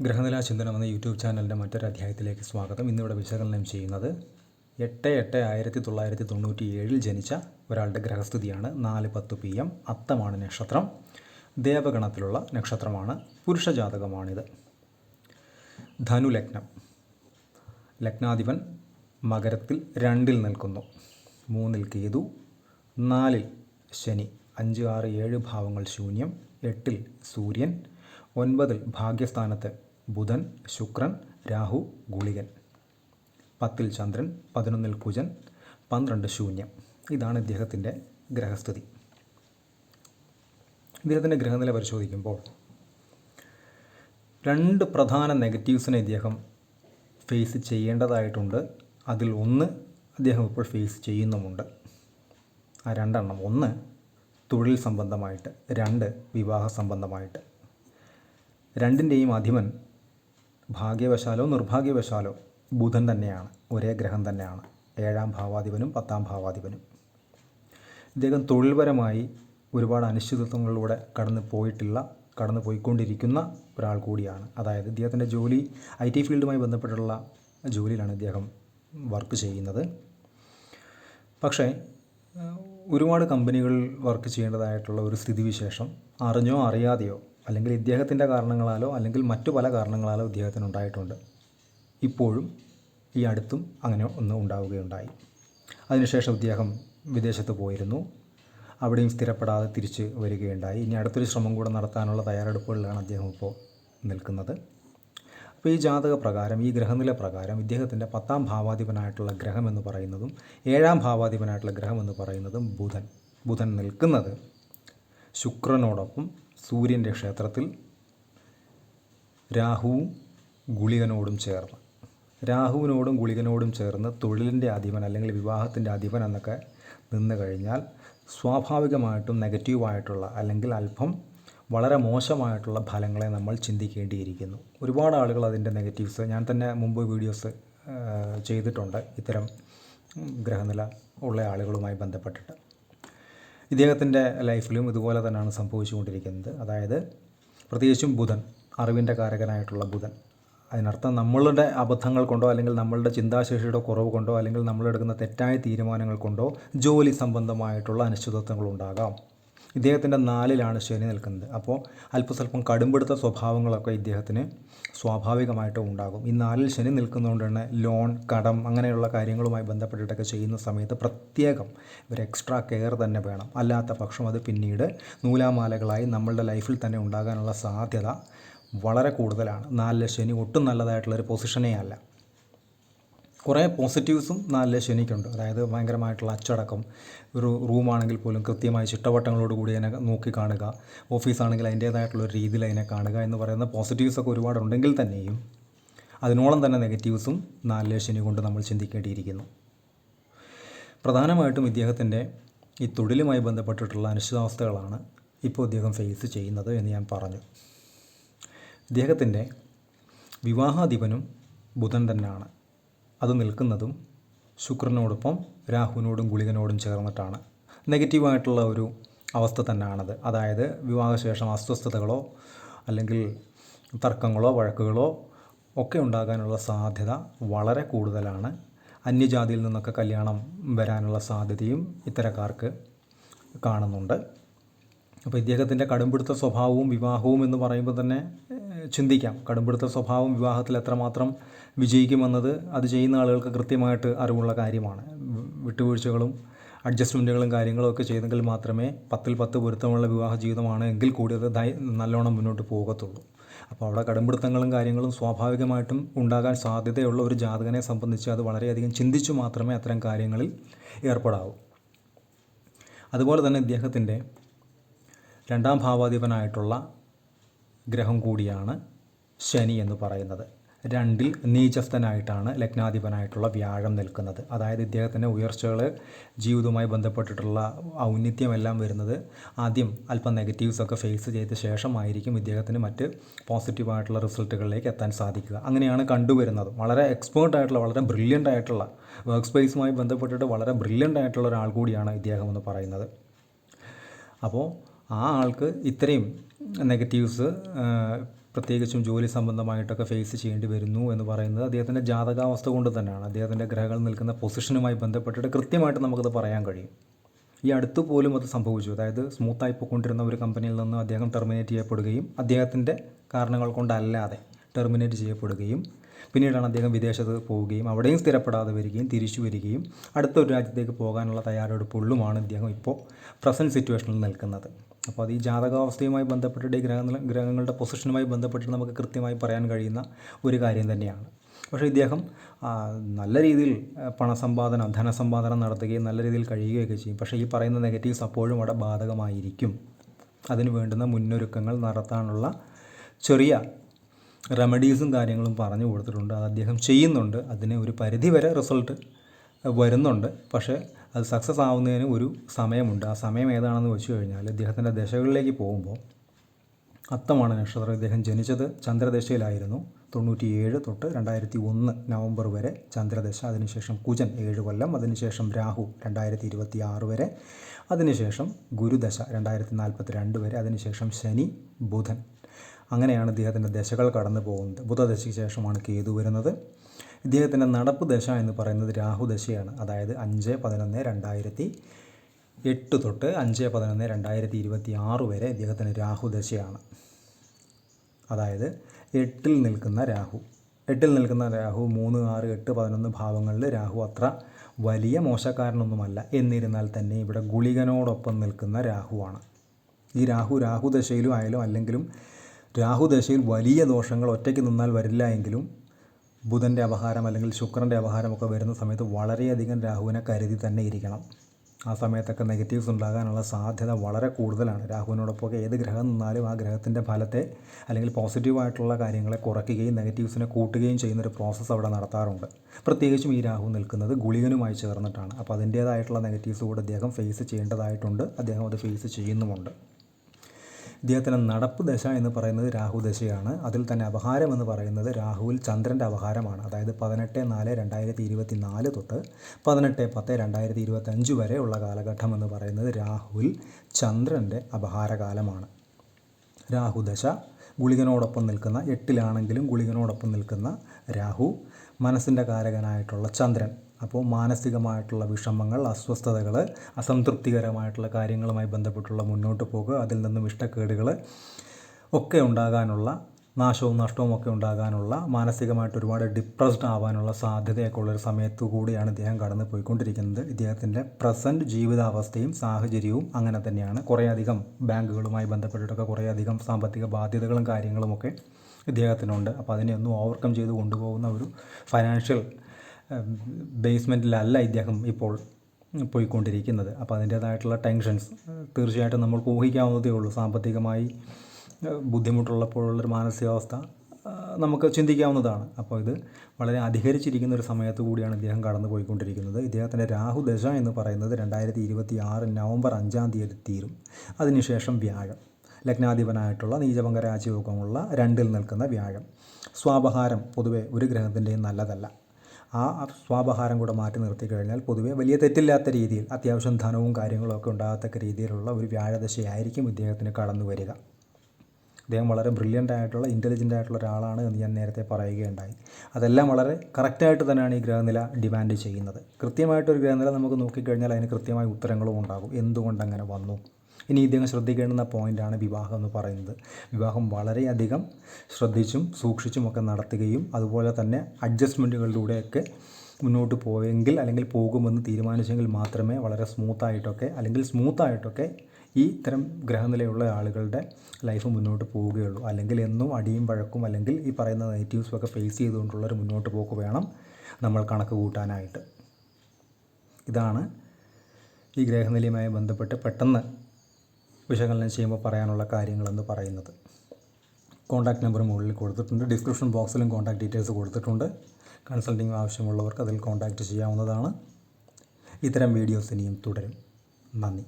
ഗ്രഹനില ചിന്തനം എന്ന യൂട്യൂബ് ചാനലിന്റെ മറ്റൊരു അധ്യായത്തിലേക്ക് സ്വാഗതം. ഇന്നിവിടെ വിശകലനം ചെയ്യുന്നത് എട്ട് എട്ട് ആയിരത്തി തൊള്ളായിരത്തി തൊണ്ണൂറ്റി ഏഴിൽ ജനിച്ച ഒരാളുടെ ഗ്രഹസ്ഥിതിയാണ്. നാല് പത്ത് പി എം അത്തമാണ് നക്ഷത്രം. ദേവഗണത്തിലുള്ള നക്ഷത്രമാണ്. പുരുഷജാതകമാണിത് ധനുലഗ്നം. ധനു ലഗ്നം ലഗ്നാധിപൻ മകരത്തിൽ രണ്ടിൽ നിൽക്കുന്നു. മൂന്നിൽ കേതു നാലിൽ ശനി അഞ്ച് ആറ് ഏഴ് ഭാവങ്ങൾ ശൂന്യം എട്ടിൽ സൂര്യൻ ഒൻപതിൽ ഭാഗ്യസ്ഥാനത്ത് ബുധൻ ശുക്രൻ രാഹു ഗുളികൻ. പത്തിൽ ചന്ദ്രൻ പതിനൊന്നിൽ കുജൻ പന്ത്രണ്ട് ശൂന്യം. ഇതാണ് ഇദ്ദേഹത്തിന്റെ ഗ്രഹസ്ഥിതി. ഇദ്ദേഹത്തിന്റെ ഗ്രഹനില പരിശോധിക്കുമ്പോൾ രണ്ട് പ്രധാന നെഗറ്റീവ്സിനെ ഇദ്ദേഹം ഫേസ് ചെയ്യേണ്ടതായിട്ടുണ്ട്. അതിൽ ഒന്ന് അദ്ദേഹം ഇപ്പോൾ ഫേസ് ചെയ്യുന്നുമുണ്ട്. ആ രണ്ടെണ്ണം. ഒന്ന് തൊഴിൽ സംബന്ധമായിട്ട് രണ്ട് വിവാഹ സംബന്ധമായിട്ട്. രണ്ടിന്റെയും അധിപൻ ഭാഗ്യവശാലോ നിർഭാഗ്യവശാലോ ബുധൻ തന്നെയാണ് ഒരേ ഗ്രഹം തന്നെയാണ്. ഏഴാം ഭാവാധിപനും പത്താം ഭാവാധിപനും. ഇദ്ദേഹം തൊഴിൽപരമായി ഒരുപാട് അനിശ്ചിതത്വങ്ങളിലൂടെ കടന്നു പോയിട്ടില്ല കടന്നു പോയിക്കൊണ്ടിരിക്കുന്ന ഒരാൾ കൂടിയാണ്. അതായത് ഇദ്ദേഹത്തിന്റെ ജോലി ഐ ടി ഫീൽഡുമായി ബന്ധപ്പെട്ടുള്ള ജോലിയിലാണ് ഇദ്ദേഹം വർക്ക് ചെയ്യുന്നത്. പക്ഷേ ഒരുപാട് കമ്പനികളിൽ വർക്ക് ചെയ്യേണ്ടതായിട്ടുള്ള ഒരു സ്ഥിതിവിശേഷം അറിഞ്ഞോ അറിയാതെയോ അല്ലെങ്കിൽ ഇദ്ദേഹത്തിന്റെ കാരണങ്ങളാലോ അല്ലെങ്കിൽ മറ്റു പല കാരണങ്ങളാലോ ഇദ്ദേഹത്തിന് ഉണ്ടായിട്ടുണ്ട് ഇപ്പോഴും ഈ അടുത്തും അങ്ങനെ ഒന്ന് ഉണ്ടാവുകയുണ്ടായി. അതിനുശേഷം ഇദ്ദേഹം വിദേശത്ത് പോയിരുന്നു. അവിടെയും സ്ഥിരപ്പെടാതെ തിരിച്ച് വരികയുണ്ടായി. ഇനി അടുത്തൊരു ശ്രമം കൂടെ നടത്താനുള്ള തയ്യാറെടുപ്പുകളിലാണ് അദ്ദേഹം ഇപ്പോൾ നിൽക്കുന്നത്. അപ്പോൾ ഈ ജാതക പ്രകാരം ഈ ഗ്രഹനില പ്രകാരം ഇദ്ദേഹത്തിന്റെ പത്താം ഭാവാധിപനായിട്ടുള്ള ഗ്രഹം എന്ന് പറയുന്നതും ഏഴാം ഭാവാധിപനായിട്ടുള്ള ഗ്രഹം എന്ന് പറയുന്നതും ബുധൻ. ബുധൻ നിൽക്കുന്നത് ശുക്രനോടൊപ്പം സൂര്യന്റെ ക്ഷേത്രത്തിൽ രാഹുവും ഗുളികനോടും ചേർന്ന്. രാഹുവിനോടും ഗുളികനോടും ചേർന്ന് തൊഴിലിന്റെ അധിപൻ അല്ലെങ്കിൽ വിവാഹത്തിന്റെ അധിപൻ എന്നൊക്കെ നിന്ന് കഴിഞ്ഞാൽ സ്വാഭാവികമായിട്ടും നെഗറ്റീവായിട്ടുള്ള അല്ലെങ്കിൽ അല്പം വളരെ മോശമായിട്ടുള്ള ഫലങ്ങളെ നമ്മൾ ചിന്തിക്കേണ്ടിയിരിക്കുന്നു. ഒരുപാട് ആളുകൾ അതിന്റെ നെഗറ്റീവ്സ് ഞാൻ തന്നെ മുമ്പ് വീഡിയോസ് ചെയ്തിട്ടുണ്ട്. ഇത്തരം ഗ്രഹനില ഉള്ള ആളുകളുമായി ബന്ധപ്പെട്ടിട്ട്. ഇദ്ദേഹത്തിന്റെ ലൈഫിലും ഇതുപോലെ തന്നെയാണ് സംഭവിച്ചുകൊണ്ടിരിക്കുന്നത്. അതായത് പ്രത്യേകിച്ചും ബുധൻ അറിവിന്റെ കാരകനായിട്ടുള്ള ബുധൻ. അതിനർത്ഥം നമ്മളുടെ അബദ്ധങ്ങൾ കൊണ്ടോ അല്ലെങ്കിൽ നമ്മളുടെ ചിന്താശേഷിയുടെ കുറവ് കൊണ്ടോ അല്ലെങ്കിൽ നമ്മളെടുക്കുന്ന തെറ്റായ തീരുമാനങ്ങൾ കൊണ്ടോ ജോലി സംബന്ധമായിട്ടുള്ള അനിശ്ചിതത്വങ്ങളുണ്ടാകാം ഇദ്ദേഹത്തിന്റെ നാലിലാണ് ശനി നിൽക്കുന്നത്. അപ്പോൾ അല്പസ്വല്പം കടുംപിടുത്ത സ്വഭാവങ്ങളൊക്കെ ഇദ്ദേഹത്തിന് സ്വാഭാവികമായിട്ടും ഉണ്ടാകും. ഈ നാലിൽ ശനി നിൽക്കുന്നതുകൊണ്ട് തന്നെ ലോൺ കടം അങ്ങനെയുള്ള കാര്യങ്ങളുമായി ബന്ധപ്പെട്ടിട്ടൊക്കെ ചെയ്യുന്ന സമയത്ത് പ്രത്യേകം ഒരു എക്സ്ട്രാ കെയർ തന്നെ വേണം. അല്ലാത്ത പക്ഷം അത് പിന്നീട് നൂലാമാലകളായി നമ്മളുടെ ലൈഫിൽ തന്നെ ഉണ്ടാകാനുള്ള സാധ്യത വളരെ കൂടുതലാണ്. നാലിലെ ശനി ഒട്ടും നല്ലതായിട്ടുള്ളൊരു പൊസിഷനേ അല്ല. കുറേ പോസിറ്റീവ്സും നല്ല ശനിക്കുണ്ട്. അതായത് ഭയങ്കരമായിട്ടുള്ള അച്ചടക്കം. ഒരു റൂമാണെങ്കിൽ പോലും കൃത്യമായി ചിട്ടവട്ടങ്ങളോട് കൂടി അതിനെ നോക്കി കാണുക. ഓഫീസാണെങ്കിൽ അതിന്റേതായിട്ടുള്ള ഒരു രീതിയിൽ അതിനെ കാണുക എന്ന് പറയുന്ന പോസിറ്റീവ്സൊക്കെ ഒരുപാടുണ്ടെങ്കിൽ തന്നെയും അതിനോളം തന്നെ നെഗറ്റീവ്സും നാല് ശനി കൊണ്ട് നമ്മൾ ചിന്തിക്കേണ്ടിയിരിക്കുന്നു. പ്രധാനമായിട്ടും ഇദ്ദേഹത്തിന്റെ ഈ തൊഴിലുമായി ബന്ധപ്പെട്ടിട്ടുള്ള അനിശ്ചിതാവസ്ഥകളാണ് ഇപ്പോൾ ഇദ്ദേഹം ഫേസ് ചെയ്യുന്നത് എന്ന് ഞാൻ പറഞ്ഞു. ഇദ്ദേഹത്തിന്റെ വിവാഹാധിപനും ബുധൻ തന്നെയാണ്. അത് നിൽക്കുന്നതും ശുക്രനോടൊപ്പം രാഹുവിനോടും ഗുളികനോടും ചേർന്നിട്ടാണ്. നെഗറ്റീവായിട്ടുള്ള ഒരു അവസ്ഥ തന്നെയാണത്. അതായത് വിവാഹശേഷം അസ്വസ്ഥതകളോ അല്ലെങ്കിൽ തർക്കങ്ങളോ വഴക്കുകളോ ഒക്കെ ഉണ്ടാകാനുള്ള സാധ്യത വളരെ കൂടുതലാണ്. അന്യജാതിയിൽ നിന്നൊക്കെ കല്യാണം വരാനുള്ള സാധ്യതയും ഇത്തരക്കാർക്ക് കാണുന്നുണ്ട്. അപ്പോൾ ഇദ്ദേഹത്തിന്റെ കടുംപിടുത്ത സ്വഭാവവും വിവാഹവും എന്ന് പറയുമ്പോൾ തന്നെ ചിന്തിക്കാം. കടുംപിടുത്ത സ്വഭാവം വിവാഹത്തിൽ എത്രമാത്രം വിജയിക്കുമെന്നത് അത് ചെയ്യുന്ന ആളുകൾക്ക് കൃത്യമായിട്ട് അറിവുള്ള കാര്യമാണ്. വിട്ടുവീഴ്ചകളും അഡ്ജസ്റ്റ്മെന്റുകളും കാര്യങ്ങളും ഒക്കെ ചെയ്തെങ്കിൽ മാത്രമേ പത്തിൽ പത്ത് പൊരുത്തമുള്ള വിവാഹ ജീവിതമാണ് എങ്കിൽ കൂടി അത് നല്ലോണം മുന്നോട്ട് പോകത്തുള്ളൂ. അപ്പോൾ അവിടെ കടുംപിടുത്തങ്ങളും കാര്യങ്ങളും സ്വാഭാവികമായിട്ടും ഉണ്ടാകാൻ സാധ്യതയുള്ള ഒരു ജാതകനെ സംബന്ധിച്ച് അത് വളരെയധികം ചിന്തിച്ചു മാത്രമേ അത്തരം കാര്യങ്ങളിൽ ഏർപ്പെടാവൂ. അതുപോലെ തന്നെ ഇദ്ദേഹത്തിന്റെ രണ്ടാം ഭാവാധിപനായിട്ടുള്ള ഗ്രഹം കൂടിയാണ് ശനി എന്ന് പറയുന്നത്. രണ്ടിൽ നീചസ്ഥനായിട്ടാണ് ലഗ്നാധിപനായിട്ടുള്ള വ്യാഴം നിൽക്കുന്നത്. അതായത് ഇദ്ദേഹത്തിന്റെ ഉയർച്ചകൾ ജീവിതവുമായി ബന്ധപ്പെട്ടിട്ടുള്ള ഔന്നിത്യമെല്ലാം വരുന്നത് ആദ്യം അല്പം നെഗറ്റീവ്സൊക്കെ ഫേസ് ചെയ്ത ശേഷമായിരിക്കും ഇദ്ദേഹത്തിന് മറ്റ് പോസിറ്റീവായിട്ടുള്ള റിസൾട്ടുകളിലേക്ക് എത്താൻ സാധിക്കുക. അങ്ങനെയാണ് കണ്ടുവരുന്നത്. വളരെ എക്സ്പേർട്ട് ആയിട്ടുള്ള വളരെ ബ്രില്യന്റ് ആയിട്ടുള്ള വർക്ക് സ്പേസുമായി ബന്ധപ്പെട്ടിട്ട് വളരെ ബ്രില്യന്റ് ആയിട്ടുള്ള ഒരാൾ കൂടിയാണ് ഇദ്ദേഹം എന്ന് പറയുന്നത്. അപ്പോൾ ആ ആൾക്ക് ഇത്രയും നെഗറ്റീവ്സ് പ്രത്യേകിച്ചും ജോലി സംബന്ധമായിട്ടൊക്കെ ഫേസ് ചെയ്യേണ്ടി വരുന്നു എന്ന് പറയുന്നത് അദ്ദേഹത്തിന്റെ ജാതകാവസ്ഥ കൊണ്ട് തന്നെയാണ്. അദ്ദേഹത്തിന്റെ ഗ്രഹങ്ങൾ നിൽക്കുന്ന പൊസിഷനുമായി ബന്ധപ്പെട്ടിട്ട് കൃത്യമായിട്ട് നമുക്കത് പറയാൻ കഴിയും. ഈ അടുത്ത് പോലും അത് സംഭവിച്ചു. അതായത് സ്മൂത്തായി പോയിക്കൊണ്ടിരുന്ന ഒരു കമ്പനിയിൽ നിന്ന് അദ്ദേഹം ടെർമിനേറ്റ് ചെയ്യപ്പെടുകയും അദ്ദേഹത്തിന്റെ കാരണങ്ങൾ കൊണ്ടല്ലാതെ ടെർമിനേറ്റ് ചെയ്യപ്പെടുകയും പിന്നീടാണ് അദ്ദേഹം വിദേശത്ത് പോവുകയും അവിടെയും സ്ഥിരപ്പെടാതെ വരികയും തിരിച്ചു വരികയും അടുത്ത ഒരു രാജ്യത്തേക്ക് പോകാനുള്ള തയ്യാറെടുപ്പുള്ളുമാണ് ഇദ്ദേഹം ഇപ്പോൾ പ്രസന്റ് സിറ്റുവേഷനിൽ നിൽക്കുന്നത്. അപ്പോൾ അത് ഈ ജാതകാവസ്ഥയുമായി ബന്ധപ്പെട്ടിട്ട് ഗ്രഹ ഗ്രഹങ്ങളുടെ പൊസിഷനുമായി ബന്ധപ്പെട്ടിട്ട് നമുക്ക് കൃത്യമായി പറയാൻ കഴിയുന്ന ഒരു കാര്യം തന്നെയാണ്. പക്ഷേ ഇദ്ദേഹം നല്ല രീതിയിൽ പണസമ്പാദനം ധനസമ്പാദനം നടത്തുകയും നല്ല രീതിയിൽ കഴിയുകയൊക്കെ ചെയ്യും. പക്ഷേ ഈ പറയുന്ന നെഗറ്റീവ്സ് അപ്പോഴും അവിടെ ബാധകമായിരിക്കും. അതിന് വേണ്ടുന്ന മുന്നൊരുക്കങ്ങൾ നടത്താനുള്ള ചെറിയ റെമഡീസും കാര്യങ്ങളും പറഞ്ഞു കൊടുത്തിട്ടുണ്ട്. അത് അദ്ദേഹം ചെയ്യുന്നുണ്ട്. അതിന് ഒരു പരിധിവരെ റിസൾട്ട് വരുന്നുണ്ട്. പക്ഷേ അത് സക്സസ് ആവുന്നതിന് ഒരു സമയമുണ്ട്. ആ സമയം ഏതാണെന്ന് വെച്ച് കഴിഞ്ഞാൽ ഇദ്ദേഹത്തിന്റെ ദശകളിലേക്ക് പോകുമ്പോൾ അത്തമാണ് നക്ഷത്രം. ഇദ്ദേഹം ജനിച്ചത് ചന്ദ്രദശയിലായിരുന്നു. തൊണ്ണൂറ്റിയേഴ് തൊട്ട് രണ്ടായിരത്തി ഒന്ന് നവംബർ വരെ ചന്ദ്രദശ അതിനുശേഷം കുജൻ ഏഴ് കൊല്ലം അതിനുശേഷം രാഹു രണ്ടായിരത്തി ഇരുപത്തി ആറ് വരെ അതിനുശേഷം ഗുരുദശ രണ്ടായിരത്തി നാൽപ്പത്തി രണ്ട് വരെ അതിനുശേഷം ശനി ബുധൻ. അങ്ങനെയാണ് ഇദ്ദേഹത്തിന്റെ ദശകൾ കടന്നു പോകുന്നത് ബുധദശയ്ക്ക് ശേഷമാണ് കേതു വരുന്നത്. ഇദ്ദേഹത്തിന്റെ നടപ്പ് ദശ എന്ന് പറയുന്നത് രാഹുദശയാണ് അതായത് അഞ്ച് പതിനൊന്ന് രണ്ടായിരത്തി എട്ട് തൊട്ട് അഞ്ച് പതിനൊന്ന് രണ്ടായിരത്തി ഇരുപത്തി ആറ് വരെ ഇദ്ദേഹത്തിന് രാഹുദശയാണ് അതായത് എട്ടിൽ നിൽക്കുന്ന രാഹു. എട്ടിൽ നിൽക്കുന്ന രാഹു മൂന്ന് ആറ് എട്ട് പതിനൊന്ന് ഭാവങ്ങളിൽ രാഹു അത്ര വലിയ മോശക്കാരനൊന്നുമല്ല. എന്നിരുന്നാൽ തന്നെ ഇവിടെ ഗുളികനോടൊപ്പം നിൽക്കുന്ന രാഹുവാണ്. ഈ രാഹു രാഹുദശയിലും ആയാലും അല്ലെങ്കിലും രാഹുദശയിൽ വലിയ ദോഷങ്ങൾ ഒറ്റയ്ക്ക് നിന്നാൽ വരില്ല എങ്കിലും ബുധന്റെ അപഹാരം അല്ലെങ്കിൽ ശുക്രന്റെ അപഹാരമൊക്കെ വരുന്ന സമയത്ത് വളരെയധികം രാഹുവിനെ കരുതി തന്നെ ഇരിക്കണം. ആ സമയത്തൊക്കെ നെഗറ്റീവ്സ് ഉണ്ടാകാനുള്ള സാധ്യത വളരെ കൂടുതലാണ്. രാഹുവിനോടൊപ്പമൊക്കെ ഏത് ഗ്രഹം നിന്നാലും ആ ഗ്രഹത്തിന്റെ ഫലത്തെ അല്ലെങ്കിൽ പോസിറ്റീവായിട്ടുള്ള കാര്യങ്ങളെ കുറയ്ക്കുകയും നെഗറ്റീവ്സിനെ കൂട്ടുകയും ചെയ്യുന്നൊരു പ്രോസസ്സ് അവിടെ നടത്താറുണ്ട്. പ്രത്യേകിച്ചും ഈ രാഹു നിൽക്കുന്നത് ഗുളികനുമായി ചേർന്നിട്ടാണ്. അപ്പോൾ അതിന്റേതായിട്ടുള്ള നെഗറ്റീവ്സ് കൂടെ അദ്ദേഹം ഫേസ് ചെയ്യേണ്ടതായിട്ടുണ്ട്. അദ്ദേഹം അത് ഫേസ് ചെയ്യുന്നുമുണ്ട്. ഇദ്ദേഹത്തിന്റെ നടപ്പ് ദശ എന്ന് പറയുന്നത് രാഹു ദശയാണ്. അതിൽ തന്നെ അപഹാരം എന്ന് പറയുന്നത് രാഹുവിൽ ചന്ദ്രന്റെ അപഹാരമാണ്. അതായത് പതിനെട്ട് നാല് രണ്ടായിരത്തി ഇരുപത്തി നാല് തൊട്ട് പതിനെട്ട് പത്ത് രണ്ടായിരത്തി ഇരുപത്തഞ്ച് വരെ ഉള്ള കാലഘട്ടം എന്ന് പറയുന്നത് രാഹുവിൽ ചന്ദ്രന്റെ അപഹാരകാലമാണ്. രാഹുദശ ഗുളികനോടൊപ്പം നിൽക്കുന്ന എട്ടിലാണെങ്കിലും ഗുളികനോടൊപ്പം നിൽക്കുന്ന രാഹു മനസ്സിന്റെ കാരകനായിട്ടുള്ള ചന്ദ്രൻ. അപ്പോൾ മാനസികമായിട്ടുള്ള വിഷമങ്ങൾ അസ്വസ്ഥതകൾ അസംതൃപ്തികരമായിട്ടുള്ള കാര്യങ്ങളുമായി ബന്ധപ്പെട്ടുള്ള മുന്നോട്ട് പോക്ക് അതിൽ നിന്നും ഇഷ്ടക്കേടുകൾ ഒക്കെ ഉണ്ടാകാനുള്ള നാശവും നഷ്ടവും ഒക്കെ ഉണ്ടാകാനുള്ള മാനസികമായിട്ട് ഒരുപാട് ഡിപ്രസ്ഡ് ആവാനുള്ള സാധ്യതയൊക്കെ ഉള്ളൊരു സമയത്തു കൂടിയാണ് ഇദ്ദേഹം കടന്നു പോയിക്കൊണ്ടിരിക്കുന്നത്. ഇദ്ദേഹത്തിന്റെ പ്രസന്റ് ജീവിതാവസ്ഥയും സാഹചര്യവും അങ്ങനെ തന്നെയാണ്. കുറേയധികം ബാങ്കുകളുമായി ബന്ധപ്പെട്ടിട്ടൊക്കെ കുറേയധികം സാമ്പത്തിക ബാധ്യതകളും കാര്യങ്ങളുമൊക്കെ ഇദ്ദേഹത്തിനുണ്ട്. അപ്പോൾ അതിനെ അതിനെയൊന്നും ഓവർകം ചെയ്ത് കൊണ്ടുപോകുന്ന ഒരു ഫൈനാൻഷ്യൽ ബേസ്മെന്റിലല്ല ഇദ്ദേഹം ഇപ്പോൾ പോയിക്കൊണ്ടിരിക്കുന്നത്. അപ്പോൾ അതിന്റേതായിട്ടുള്ള ടെൻഷൻസ് തീർച്ചയായിട്ടും നമ്മൾക്ക് ഊഹിക്കാവുന്നതേ ഉള്ളൂ. സാമ്പത്തികമായി ബുദ്ധിമുട്ടുള്ളപ്പോഴുള്ളൊരു മാനസികാവസ്ഥ നമുക്ക് ചിന്തിക്കാവുന്നതാണ്. അപ്പോൾ ഇത് വളരെ അധികരിച്ചിരിക്കുന്ന ഒരു സമയത്ത് കൂടിയാണ് ഇദ്ദേഹം കടന്നു പോയിക്കൊണ്ടിരിക്കുന്നത്. ഇദ്ദേഹത്തിന്റെ രാഹുദശ എന്ന് പറയുന്നത് രണ്ടായിരത്തി ഇരുപത്തി ആറ് നവംബർ അഞ്ചാം തീയതി തീരും. അതിനുശേഷം വ്യാഴം. ലഗ്നാധിപനായിട്ടുള്ള നീചഭംഗ രാജയോഗമുള്ള രണ്ടിൽ നിൽക്കുന്ന വ്യാഴം. സ്വാപഹാരം പൊതുവെ ഒരു ഗ്രഹത്തിന്റെയും നല്ലതല്ല. ആ സ്വാപഹാരം കൂടെ മാറ്റി നിർത്തി കഴിഞ്ഞാൽ പൊതുവെ വലിയ തെറ്റില്ലാത്ത രീതിയിൽ അത്യാവശ്യം ധനവും കാര്യങ്ങളും ഒക്കെ ഉണ്ടാകത്തക്ക രീതിയിലുള്ള ഒരു വ്യാഴദശയായിരിക്കും ഇദ്ദേഹത്തിന് കടന്നു വരിക. അദ്ദേഹം വളരെ ബ്രില്യന്റ് ആയിട്ടുള്ള ഇന്റലിജന്റ് ആയിട്ടുള്ള ഒരാളാണ് എന്ന് ഞാൻ നേരത്തെ പറയുകയുണ്ടായി. അതെല്ലാം വളരെ കറക്റ്റായിട്ട് തന്നെയാണ് ഈ ഗ്രഹനില ഡിമാൻഡ് ചെയ്യുന്നത്. കൃത്യമായിട്ടൊരു ഗ്രഹനില നമുക്ക് നോക്കിക്കഴിഞ്ഞാൽ അതിന് കൃത്യമായ ഉത്തരങ്ങളും ഉണ്ടാകും. എന്തുകൊണ്ട് അങ്ങനെ വന്നു? ഇനി ഇദ്ദേഹം ശ്രദ്ധിക്കേണ്ടുന്ന പോയിന്റാണ് വിവാഹം എന്ന് പറയുന്നത്. വിവാഹം വളരെയധികം ശ്രദ്ധിച്ചും സൂക്ഷിച്ചും ഒക്കെ നടത്തുകയും അതുപോലെ തന്നെ അഡ്ജസ്റ്റ്മെന്റുകളിലൂടെയൊക്കെ മുന്നോട്ട് പോയെങ്കിൽ അല്ലെങ്കിൽ പോകുമെന്ന് തീരുമാനിച്ചെങ്കിൽ മാത്രമേ വളരെ സ്മൂത്തായിട്ടൊക്കെ അല്ലെങ്കിൽ സ്മൂത്തായിട്ടൊക്കെ ഈ ഇത്തരം ഗ്രഹനിലയുള്ള ആളുകളുടെ ലൈഫ് മുന്നോട്ട് പോവുകയുള്ളൂ. അല്ലെങ്കിൽ എന്നും അടിയും വഴക്കും അല്ലെങ്കിൽ ഈ പറയുന്ന നെഗറ്റീവ്സും ഒക്കെ ഫേസ് ചെയ്തുകൊണ്ടുള്ളൊരു മുന്നോട്ട് പോക്ക് വേണം നമ്മൾ കണക്ക് കൂട്ടാനായിട്ട്. ഇതാണ് ഈ ഗ്രഹനിലയുമായി ബന്ധപ്പെട്ട് പെട്ടെന്ന് വിശകലനം ചെയ്യുമ്പോൾ പറയാനുള്ള കാര്യങ്ങളെന്ന് പറയുന്നത്. കോൺടാക്റ്റ് നമ്പർ മുകളിൽ കൊടുത്തിട്ടുണ്ട്. ഡിസ്ക്രിപ്ഷൻ ബോക്സിലും കോൺടാക്ട് ഡീറ്റെയിൽസ് കൊടുത്തിട്ടുണ്ട്. കൺസൾട്ടിംഗ് ആവശ്യമുള്ളവർക്ക് അതിൽ കോൺടാക്റ്റ് ചെയ്യാവുന്നതാണ്. ഇത്തരം വീഡിയോസ് ഇനിയും തുടരും. നന്ദി.